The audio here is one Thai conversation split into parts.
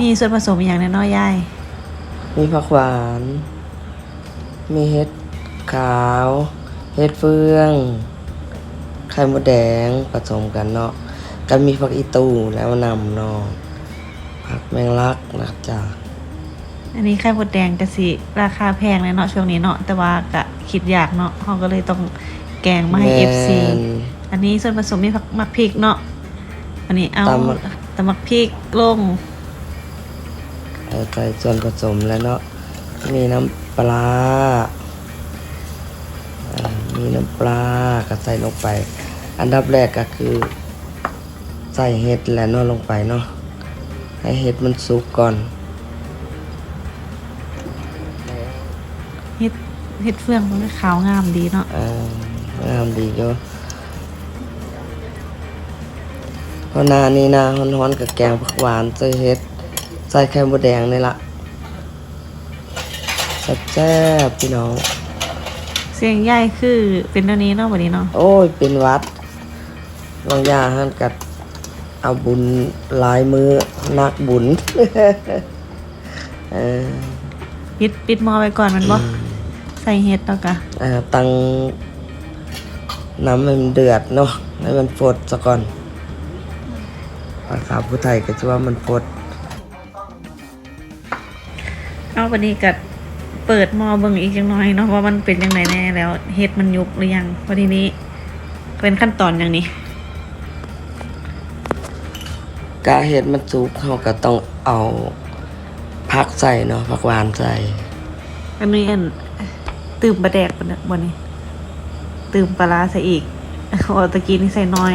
มีส่วนผสมอย่างแน่น้อยยายมีผักหวาน มีเห็ดขาว เห็ดเฟือง ไข่มดแดงผสมกันเนาะก็มีผักอีตูแล้วนำเนาะผักแมงลักนะจ๊ะ อันนี้ไข่มดแดงกะสิราคาแพงเลยเนาะช่วงนี้เนาะแต่ว่ากะคิดยากเนาะเขาก็เลยต้องแกงมาให้ FC แม่นอันนี้ส่วนผสมมีผักมักพริกเนาะอันนี้เอาตำมักตำมักพริกลงเอาใส่ส่วนผสมแล้วเนาะมีน้ำปลาอ่ามีน้ำปลาก็ใส่ลงไป อันดับแรกก็คือ ใส่เห็ดแหละเนาะลงไปเนาะให้เห็ดมันสุกก่อน เฮ็ดเฮ็ดเฟืองมันก็ขาวงามดีเนาะอ่างามดีอยู่เพราะหนานี่นาฮ้อนๆกับแกงผักหวานใส่เห็ดใส่ไข่มดแดงนี่ละแซ่บๆพี่น้อง เสียงใหญ่คือเป็นเท่านี้เนาะวันนี้เนาะ โอ้ย เป็นหวัดบางอย่างหันกัดเอาบุญหลายมือนักบุญ เออ ปิดปิดหม้อไว้ก่อนมันบ่ ใส่เฮ็ดแล้วกะอ่าตั้งน้ำให้มันเดือดเนาะให้มันฟดซะก่อนภาษาผู้ไทยก็จะว่ามันฟดเอาวันนี้ก็เปิดหม้อเบิ่งอีกจังน้อยเนาะว่ามันเป็นจังไดแน่แล้วเฮ็ดมันยุบหรือยังวันทีนี้เป็นขั้นตอนอย่างนี้กาเห็ดมันสุกเขาก็ต้องเอาผักใส่เนาะผักหวานใส่อันนี้อัน ตื่มปลาแดกปนวันนี้ตื่มปลาร้าใส่อีกโอ้ตะกี้นี่ใส่น้อย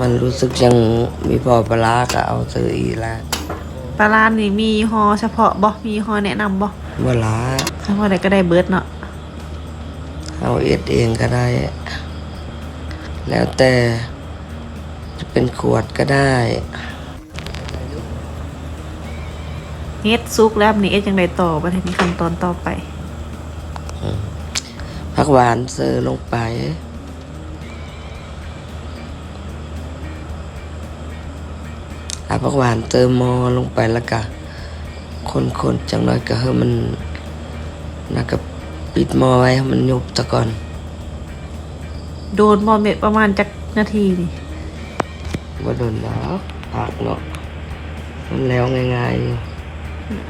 มันรู้สึกยังมีพอปลาร้าก็เอาซื้ออีกล้วปลาร้านี่มียี่ห้อเฉพาะบ่มียี่ห้อแนะนำบ่เวลาเฉพาะใดก็ได้เบิร์ดเนาะเอาเอ็ดเองก็ได้ แล้วแต่จะเป็นขวดก็ได้ เฮ็ดซุกแล้วนี่เอ็ดจังไดต่อบ่ทีนี้ขั้นตอนต่อไปผักหวานเซอร์ลงไปเอาผักหวานเติมมอลงไปแล้วก็คนๆจังน้อยก็ให้มันแล้วก็ปิดหมอไว้ให้มันยุบซะก่อน โดนบ่เม็ดประมาณจักนาทีนี่ว่าโดนแล้วผักเนาะมันแล้วง่ายๆอยู่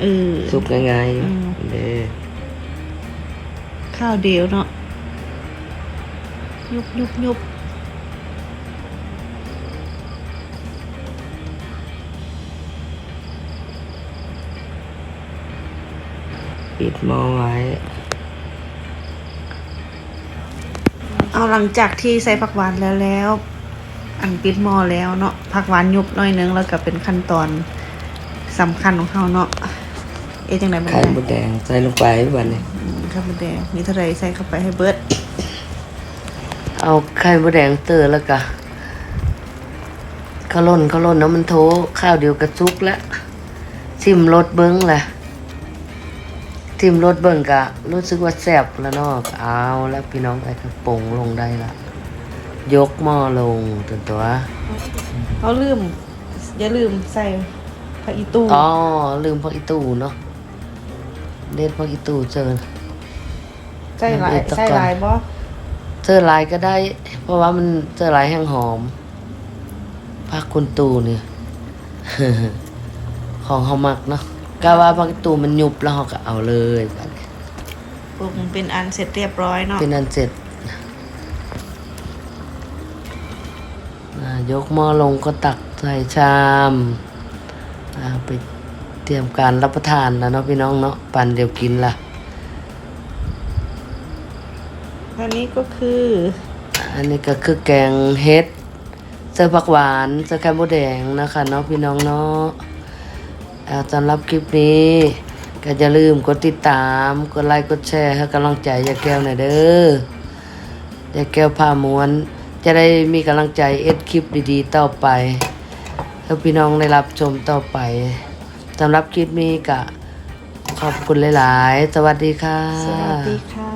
เออสุกง่ายๆอยู่อืมเด้ข้าวเดียวเนาะยุบยุบยุบปิดหม้อไว้ เอาหลังจากที่ใส่ผักหวานแล้วแล้ว อันปิดหม้อแล้วเนาะผักหวานยุบหน้อยนึงแล้วก็เป็นขั้นตอน สำคัญของเขาเนาะเอ๊ะจังไดบ่ไข่ได้มดแดงใส่ลงไปวันนี้อืมข้าวหมูแดงมีเท่าไรใส่เข้าไปให้เบิดเอาไข่มดแดงเตอแล้วก็ข้าวล่นข้าวล่นเนาะมันโถข้าวเดียวกระซุกแล้วชิมรสเบิ้งแหละชิมรสเบิ้งกะ รู้สึกว่าแซ่บแล้วเนาะก็เอาแล้วพี่น้องไอ้กระปงลงได้ละยกหม้อลงตัวตัวเขาลืม อย่าลืมใส่ ผักอีตูอ๋อ ลืมพักอีตูเนาะเด็ดพักอีตูเจอใส่หลายเด็ดตะกอนใส่หลายบ่เจอลายก็ได้ เพราะว่ามันเจอลายแห้งหอมพักคุณตูนี่ของเขามักเนาะกะว่าพักตูมันยุบแล้วเขาก็เอาเลยบัดนี้ปรุงเป็นอันเสร็จเรียบร้อยเนาะเป็นอันเสร็จอ่ายกหม้อลงก็ตักใส่ชามอ่า ไปเตรียมการรับประทานแล้วเนาะพี่น้องเนาะปั่นเดี๋ยวกินละอันนี้ก็คือ อันนี้ก็คือแกงเฮ็ดเสื้อผักหวานเสื้อไข่มดแดงนะคะเนาะพี่น้องเนาะอ่าสำหรับคลิปนี้ ก็อย่าลืมกดติดตาม กดไลค์กดแชร์ให้กำลังใจยายแก้วหน่อยเด้อยายแก้วผ้ามวน จะได้มีกำลังใจเอ็ดคลิปดีๆต่อไป แล้วพี่น้องได้รับชมต่อไปสำหรับคลิปนี้ก็ขขอบคุณหลาย ๆ สวัสดีค่ะ สวัสดีค่ะ